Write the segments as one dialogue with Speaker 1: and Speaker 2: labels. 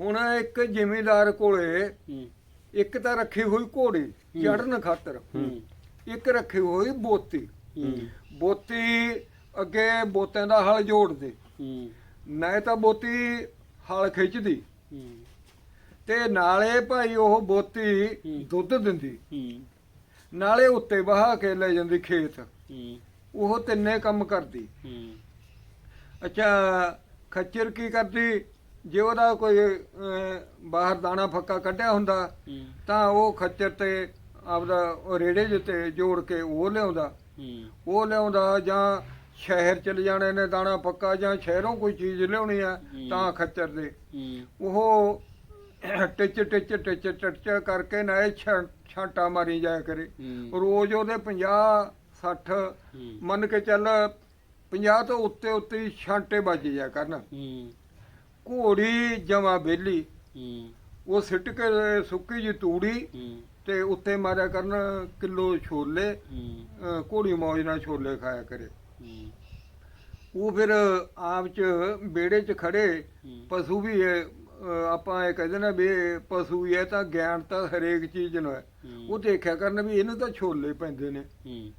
Speaker 1: ਹੁਣ ਇੱਕ ਜ਼ਿਮੀਂਦਾਰ ਕੋਲੇ ਇੱਕ ਤਾਂ ਰੱਖੀ ਹੋਈ ਘੋੜੀ ਚੜਨ ਖਾਤਰ। ਇੱਕ ਰੱਖੀ ਹੋਈ ਬੋਤੀ। ਬੋਤੀ ਅੱਗੇ ਬੋਤਿਆਂ ਦਾ ਹਲ ਜੋੜਦੇ। ਨਾ ਤਾਂ ਬੋਤੀ ਹਲ ਖਿੱਚਦੀ। ਤੇ ਨਾਲੇ ਭਾਈ ਉਹ ਬੋਤੀ। ਦੁੱਧ ਦਿੰਦੀ। ਨਾਲੇ ਉੱਤੇ ਵਹਾ ਕੇ ਲੈ ਜਾਂਦੀ ਖੇਤ। ਉਹ ਤਿੰਨੇ ਕੰਮ ਕਰਦੀ। ਅੱਛਾ ਖੱਚਰ ਕੀ ਕਰਦੀ? ਜੇ ਉਹਦਾ ਕੋਈ ਅਹ, ਬਾਹਰ ਦਾਣਾ ਫੱਕਾ ਕੱਢਿਆ ਹੁੰਦਾ
Speaker 2: ਹੂੰ।
Speaker 1: ਤਾਂ ਉਹ ਖੱਚਰ ਤੇ ਆਪਦਾ ਉਹ ਰੇੜੇ ਜਿੱਤੇ ਜੋੜ ਕੇ ਉਹ ਲਿਆਉਂਦਾ।
Speaker 2: ਹੂੰ।
Speaker 1: ਉਹ ਲਿਆਉਂਦਾ ਜਾਂ ਸ਼ਹਿਰ ਚਲੇ ਜਾਣੇ ਨੇ ਦਾਣਾ ਪੱਕਾ ਜਾਂ ਸ਼ਹਿਰੋਂ ਕੋਈ ਚੀਜ਼ ਲਿਆਉਣੀ ਆ। ਤਾਂ ਖੱਚਰ ਦੇ।
Speaker 2: ਹੂੰ।
Speaker 1: ਉਹ ਟਿਚ ਟਿਚ ਟਿਚ ਟਿਚ ਕਰਕੇ ਨਾ ਇਹ ਛਾਂ- ਛਾਂਟਾ ਮਾਰੀ ਜਾਇਆ ਕਰੇ।
Speaker 2: ਹੂੰ।
Speaker 1: ਰੋਜ਼ ਉਹਦੇ 50 60
Speaker 2: ਹੂੰ।
Speaker 1: ਮੰਨ ਕੇ ਚੱਲ 50 ਤੋਂ ਉੱਤੇ ਉੱਤੇ ਹੀ ਛਾਂਟੇ ਵੱਜ ਜਾ ਕਰਨ।
Speaker 2: ਹੂੰ।
Speaker 1: ਘੋੜੀ ਜਮਾ ਬੇਲੀ।
Speaker 2: ਹੂੰ।
Speaker 1: ਉਹ ਸਿੱਟ ਕੇ ਸੁੱਕੀ ਜੀ ਤੂੜੀ
Speaker 2: ਹੂੰ।
Speaker 1: ਤੇ ਉੱਤੇ ਮਾਰਿਆ ਕਰਨ ਕਿਲੋ ਛੋਲੇ
Speaker 2: ਹੂੰ।
Speaker 1: ਘੋੜੀ ਮੌਜ ਨਾਲ ਛੋਲੇ ਖਾਇਆ ਕਰੇ।
Speaker 2: ਹੂੰ।
Speaker 1: ਉਹ ਫਿਰ ਆਪ ਚ ਬੇੜੇ ਚ ਖੜੇ
Speaker 2: ਹੂੰ।
Speaker 1: ਪਸ਼ੂ ਵੀ ਹੈ ਆਪਾਂ ਇਹ ਕਹਿੰਦੇ ਨਾ ਵੀ ਇਹ ਪਸ਼ੂ ਹੀ ਹੈ ਤਾਂ ਗਿਆਨ ਤਾਂ ਹਰੇਕ ਚੀਜ਼ ਨੂੰ ਹੈ। ਉਹ ਦੇਖਿਆ ਕਰਨ ਵੀ ਇਹਨੂੰ ਤਾਂ ਛੋਲੇ ਪੈਂਦੇ ਨੇ।
Speaker 2: ਹੂੰ।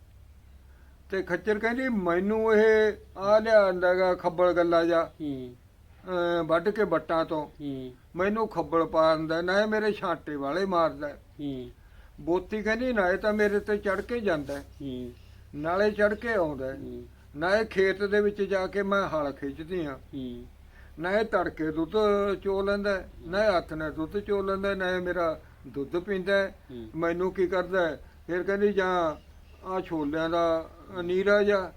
Speaker 1: ਤੇ ਖੱਚਰ ਕਹਿੰਦੀ ਮੈਨੂੰ ਇਹ ਆ ਲਿਆਂਦਾਗਾ ਖੱਬਲ ਗੱਲਾ ਜਾ।
Speaker 2: ਹੂੰ।
Speaker 1: ਅਹ ਵੱਢ ਕੇ ਬੱਟਾਂ ਤੋਂ
Speaker 2: ਹੂੰ
Speaker 1: ਮੈਨੂੰ ਖੱਬਲ ਪਾ ਦਿੰਦਾ ਨਾ ਇਹ ਮੇਰੇ ਛਾਂਟੇ ਵਾਲੇ ਮਾਰਦਾ
Speaker 2: ਹੂੰ
Speaker 1: ਬੋਤੀ ਕਹਿੰਦੀ ਨਾ ਇਹ ਤਾਂ ਮੇਰੇ ਤੇ ਚੜ ਕੇ ਜਾਂਦਾ ਹੈ,
Speaker 2: ਹੂੰ
Speaker 1: ਨਾਲੇ ਚੜ ਕੇ ਆਉਂਦਾ ਹੈ।
Speaker 2: ਹੂੰ
Speaker 1: ਨਾ ਇਹ ਖੇਤ ਦੇ ਵਿੱਚ ਜਾ ਕੇ ਮੈਂ ਹਲ ਖਿੱਚਦੀ ਆ
Speaker 2: ਹੂੰ
Speaker 1: ਨਾ ਇਹ ਤੜਕੇ ਦੁੱਧ ਚੋ ਲੈਂਦਾ ਹੈ, ਨਾ ਇਹ ਹੱਥ ਨਾਲ ਦੁੱਧ ਚੋ ਲੈਂਦਾ ਹੈ, ਨਾ ਇਹ ਮੇਰਾ ਦੁੱਧ ਪੀਂਦਾ ਹੈ।
Speaker 2: ਹੂੰ
Speaker 1: ਮੈਨੂੰ ਕੀ ਕਰਦਾ ਹੈ? ਫਿਰ ਕਹਿੰਦੀ ਜਾਂ ਆ ਛੋਲਿਆਂ ਦਾ ਨੀਰਾ ਜਾ।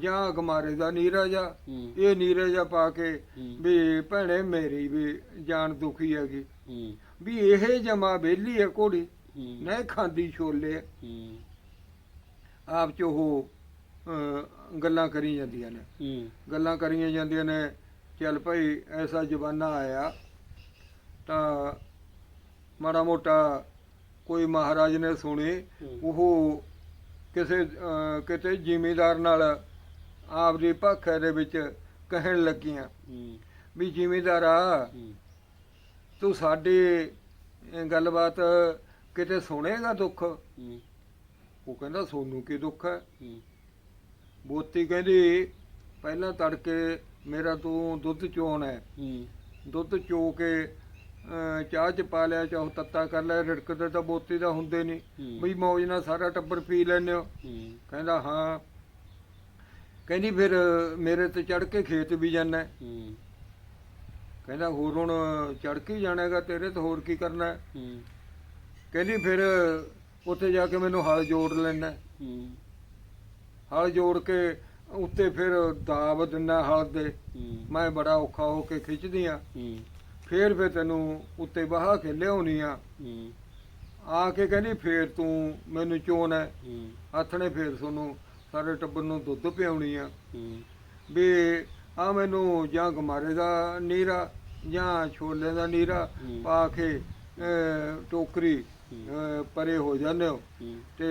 Speaker 1: ਜਾਂ ਗਮਾਰੇ ਦਾ ਨੀਰਾ ਜਾ ਇਹ ਨੀਰਾ ਜਾ ਪਾ ਕੇ। ਵੀ ਭੈਣੇ ਮੇਰੀ ਵੀ ਜਾਨ ਦੁਖੀ ਹੈਗੀ। ਵੀ ਇਹ ਜਮਾ ਬੇਲੀ ਹੈ ਘੋੜੀ
Speaker 2: ਹੂੰ।
Speaker 1: ਨਾ ਇਹ ਖਾਂਦੀ ਛੋਲੇ। ਆਪ ਚ ਉਹ ਗੱਲਾਂ ਕਰੀ ਜਾਂਦੀਆਂ ਨੇ। ਗੱਲਾਂ ਕਰੀਆਂ ਜਾਂਦੀਆਂ ਨੇ ਚੱਲ ਭਾਈ ਐਸਾ ਜ਼ਮਾਨਾ ਆਇਆ ਤਾਂ ਮਾੜਾ ਮੋਟਾ ਕੋਈ ਮਹਾਰਾਜ ਨੇ ਸੁਣੀ। ਉਹ ਕਿਸੇ ਕਿਤੇ ਜ਼ਿਮੀਦਾਰ ਨਾਲ ਆਪਦੀ ਭਾਖੇ ਦੇ ਵਿੱਚ ਕਹਿਣ ਲੱਗੀਆਂ ਵੀ ਜ਼ਿਮੀਦਾਰਾ ਤੂੰ ਸਾਡੀ ਗੱਲਬਾਤ ਕਿਤੇ ਸੁਣੇਗਾ ਦੁੱਖ? ਉਹ ਕਹਿੰਦਾ ਸੋਨੂੰ ਕੀ ਦੁੱਖ ਹੈ? ਬੋਤੀ ਕਹਿੰਦੀ ਪਹਿਲਾਂ ਤੜਕੇ ਮੇਰਾ ਤੂੰ ਦੁੱਧ ਚੋਣ ਹੈ। ਦੁੱਧ ਚੋ ਕੇ ਚਾਹ ਚ ਪਾ ਲਿਆ ਚਾਹ ਤੱਤਾ ਕਰ ਲਿਆ ਰਿੜਕਦੇ ਤਾਂ ਬੋਤੀ ਦਾ ਹੁੰਦੇ ਨਹੀਂ। ਬਈ ਮੌਜ ਨਾਲ ਸਾਰਾ ਟੱਬਰ ਪੀ ਲੈਂਦੇ ਹੋ। ਕਹਿੰਦਾ ਹਾਂ। ਕਹਿੰਦੀ ਫਿਰ ਮੇਰੇ ਤੇ ਚੜ ਕੇ ਖੇਤ ਵੀ ਜਾਣਾ ਕਹਿੰਦਾ ਹੋਰ ਹੁਣ ਚੜ ਕੇ ਹੀ ਜਾਣਾਗਾ ਤੇਰੇ ਤੇ ਹੋਰ ਕੀ ਕਰਨਾ ਹੈ? ਕਹਿੰਦੀ ਫਿਰ ਉੱਥੇ ਜਾ ਕੇ ਮੈਨੂੰ ਹਲ ਜੋੜ ਲੈਣਾ ਹਲ ਜੋੜ ਕੇ ਉੱਤੇ ਫਿਰ ਦਾਬ ਦਿੰਦਾ ਹਲ ਦੇ। ਮੈਂ ਬੜਾ ਔਖਾ ਹੋ ਕੇ ਖਿੱਚਦੀ ਆ ਫੇਰ ਫੇਰ ਤੈਨੂੰ ਉੱਤੇ ਬਹਾ ਕੇ ਲਿਆਉਣੀ ਆ।
Speaker 2: ਹੂੰ।
Speaker 1: ਆ ਕੇ ਕਹਿੰਦੀ ਫੇਰ ਤੂੰ ਮੈਨੂੰ ਚੋਣ ਹੈ
Speaker 2: ਹੂੰ।
Speaker 1: ਨੇ ਫੇਰ ਤੁਹਾਨੂੰ ਸਾਰੇ ਟੱਬਰ ਨੂੰ ਦੁੱਧ ਪਿਆਉਣੀ ਆ।
Speaker 2: ਹੂੰ।
Speaker 1: ਵੀ ਆ ਮੈਨੂੰ ਜਾਂ ਗਮਾਰੇ ਦਾ ਨੀਰਾ ਜਾਂ ਛੋਲੇ ਦਾ ਨੀਰਾ। ਪਾ ਕੇ ਟੋਕਰੀ ਪਰੇ ਹੋ ਜਾਂਦੇ ਹੋ। ਤੇ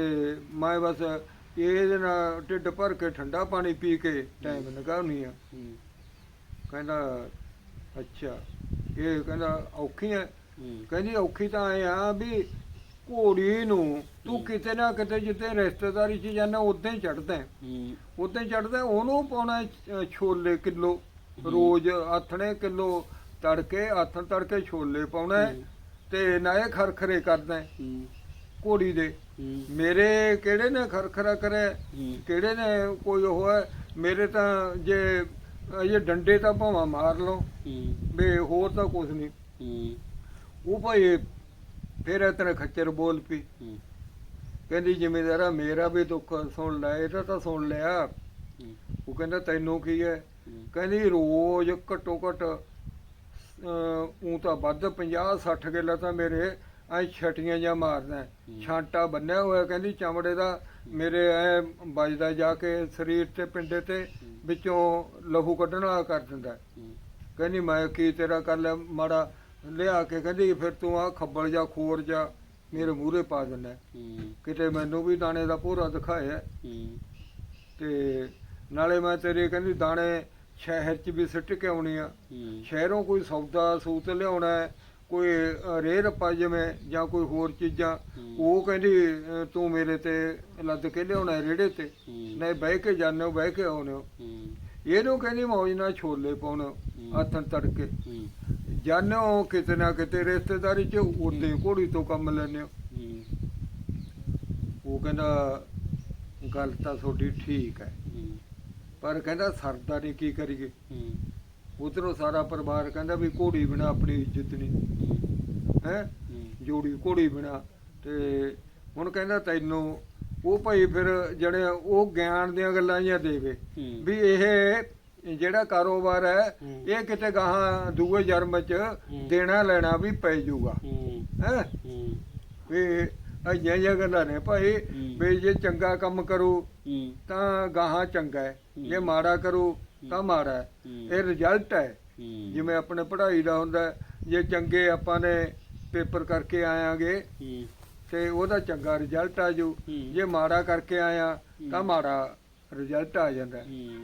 Speaker 1: ਮੈਂ ਬਸ ਇਹਦੇ ਨਾਲ ਢਿੱਡ ਭਰ ਕੇ ਠੰਡਾ ਪਾਣੀ ਪੀ ਕੇ ਟਾਈਮ ਲਗਾਉਣੀ ਆ। ਕਹਿੰਦਾ ਅੱਛਾ। ਇਹ ਕਹਿੰਦਾ ਔਖੀ ਹੈ। ਕਹਿੰਦੀ ਔਖੀ ਤਾਂ ਐ ਆ ਵੀ ਘੋੜੀ ਨੂੰ ਤੂੰ ਕਿਤੇ ਨਾ ਕਿਤੇ ਜਿੱਤੇ ਰਿਸ਼ਤੇਦਾਰੀ 'ਚ ਜਾਂਦਾ ਉਦਾਂ ਹੀ ਚੜਦਾ
Speaker 2: ਹੂੰ।
Speaker 1: ਉਦਾਂ ਹੀ ਚੜਦਾ ਉਹਨੂੰ ਪਾਉਣਾ ਛੋਲੇ ਕਿਲੋ ਰੋਜ਼ ਆਥਣੇ ਕਿਲੋ ਤੜਕੇ ਆਥਣ ਤੜਕੇ ਛੋਲੇ ਪਾਉਣਾ। ਤੇ ਨਾ ਇਹ ਖਰਖਰੇ ਕਰਦਾ ਘੋੜੀ ਦੇ। ਮੇਰੇ ਕਿਹੜੇ ਨੇ ਖਰਖਰਾ ਕਰੇ ਕਿਹੜੇ ਨੇ ਕੋਈ ਉਹ ਹੈ? ਮੇਰੇ ਤਾਂ ਜੇ ਇਹ ਡੰਡੇ ਤਾਂ ਭਾਵਾਂ ਮਾਰ ਲਓ। ਵੀ ਹੋਰ ਤਾਂ ਕੁਝ ਨਹੀਂ। ਉਹ ਭਾਈ ਫਿਰ ਇਤਨੇ ਖੱਚਰ ਬੋਲ ਪਈ। ਕਹਿੰਦੀ ਜਿਮੀਦਾਰਾ ਮੇਰਾ ਵੀ ਦੁੱਖ ਸੁਣ ਲੈ ਇਹਦਾ ਤਾਂ ਸੁਣ ਲਿਆ। ਉਹ ਕਹਿੰਦਾ ਤੈਨੂੰ ਕੀ ਹੈ? ਕਹਿੰਦੀ ਰੋਜ਼ ਘੱਟੋ ਘੱਟ ਉਹ ਤਾਂ ਵੱਧ 50 60 ਕਿੱਲਾ ਤਾਂ ਮੇਰੇ ਐ ਛਟੀਆਂ ਜਾਂ ਮਾਰਦਾ। ਛਾਂਟਾ ਬੰਨਿਆ ਹੋਇਆ ਕਹਿੰਦੀ ਚਮੜੇ ਦਾ ਮੇਰੇ ਐ ਵੱਜਦਾ ਜਾ ਕੇ ਸਰੀਰ ਤੇ ਪਿੰਡੇ ਤੇ। ਵਿੱਚੋਂ ਲਹੂ ਕੱਢਣ ਵਾਲਾ ਕਰ ਦਿੰਦਾ ਕਹਿੰਦੀ ਮੈਂ ਕੀ ਤੇਰਾ ਕਰ ਲਿਆ? ਮਾੜਾ ਲਿਆ ਕੇ ਕਹਿੰਦੀ ਫਿਰ ਤੂੰ ਆ ਖੱਬਲ ਜਾ ਖੋਰ ਜਾ ਮੇਰੇ ਮੂਹਰੇ ਪਾ ਦਿੰਦਾ ਕਿਤੇ ਮੈਨੂੰ ਵੀ ਦਾਣੇ ਦਾ ਭੋਰਾ ਦਿਖਾਇਆ ਤੇ ਨਾਲੇ ਮੈਂ ਤੇਰੇ ਕਹਿੰਦੀ ਦਾਣੇ ਸ਼ਹਿਰ 'ਚ ਵੀ ਸਿੱਟ ਕੇ ਆਉਣੀ ਆ। ਸ਼ਹਿਰੋਂ ਕੋਈ ਸੌਦਾ ਸੂਤ ਲਿਆਉਣਾ ਹੈ ਕੋਈ ਰੇਹ ਰੱਪਾ ਜਿਵੇਂ ਜਾਂ ਕੋਈ ਹੋਰ ਚੀਜ਼ਾਂ। ਉਹ ਕਹਿੰਦੀ ਤੂੰ ਮੇਰੇ ਤੇ ਲੱਦ ਕੇ ਲਿਆਉਣਾ ਰੇੜੇ ਤੇ। ਨਹੀਂ ਬਹਿ ਕੇ ਹੋ ਬਹਿ ਕੇ ਹੂੰ। ਇਹਨੂੰ ਕਹਿੰਦੀ ਮੌਜ ਨਾਲ ਛੋਲੇ ਪਾਉਣ ਆਥਣ ਤੜਕੇ।
Speaker 2: ਹੋ।
Speaker 1: ਕਿਤੇ ਨਾ ਕਿਤੇ ਰਿਸ਼ਤੇਦਾਰੀ 'ਚ ਉਦੇ ਘੋੜੀ ਤੋਂ ਕੰਮ ਲੈਂਦੇ ਹੋ। ਉਹ ਕਹਿੰਦਾ ਗੱਲ ਤਾਂ ਤੁਹਾਡੀ ਠੀਕ ਹੈ। ਪਰ ਕਹਿੰਦਾ ਸਰਦਾ ਨਹੀਂ ਕੀ ਕਰੀਏ? ਉਧਰੋਂ ਸਾਰਾ ਪਰਿਵਾਰ ਕਹਿੰਦਾ ਵੀ ਘੋੜੀ ਬਿਨਾ ਆਪਣੀ ਇੱਜ਼ਤ ਨਹੀਂ। ਹੈ? ਜੋੜੀ ਘੋੜੀ ਬਿਨਾ। ਤੇ ਹੁਣ ਕਹਿੰਦਾ ਤੈਨੂੰ ਉਹ ਭਾਈ ਫਿਰ ਜਿਹੜੇ ਉਹ ਗਿਆਨ ਦੀਆਂ ਗੱਲਾਂ ਜਿਹੀਆਂ ਦੇਵੇ ਵੀ ਇਹ ਜਿਹੜਾ ਕਾਰੋਬਾਰ ਹੈ। ਇਹ ਕਿਤੇ ਗਾਹਾਂ ਦੂਏ ਜਨਮ ਚ। ਦੇਣਾ ਲੈਣਾ ਵੀ ਪੈ ਜਾਊਗਾ।
Speaker 2: ਹੂੰ।
Speaker 1: ਵੀ ਅਈਆਂ ਜਿਹੀਆਂ ਗੱਲਾਂ ਨੇ ਭਾਈ। ਵੀ ਜੇ ਚੰਗਾ ਕੰਮ ਕਰੂ ਤਾਂ ਗਾਹਾਂ ਚੰਗਾ ਹੈ। ਜੇ ਮਾੜਾ ਕਰੂ ਤਾਂ ਮਾੜਾ ਹੂੰ। ਇਹ ਰਿਜ਼ਲਟ ਹੈ। ਜਿਵੇਂ ਆਪਣੇ ਪੜ੍ਹਾਈ ਦਾ ਹੁੰਦਾ ਜੇ ਚੰਗੇ ਆਪਾਂ ਨੇ ਪੇਪਰ ਕਰਕੇ ਆਇਆਂਗੇ ਤੇ ਉਹਦਾ ਚੰਗਾ ਰਿਜ਼ਲਟ ਆ ਜੂ। ਜੇ ਮਾੜਾ ਕਰਕੇ ਆਇਆ ਤਾਂ ਮਾੜਾ ਰਿਜ਼ਲਟ ਆ ਜਾਂਦਾ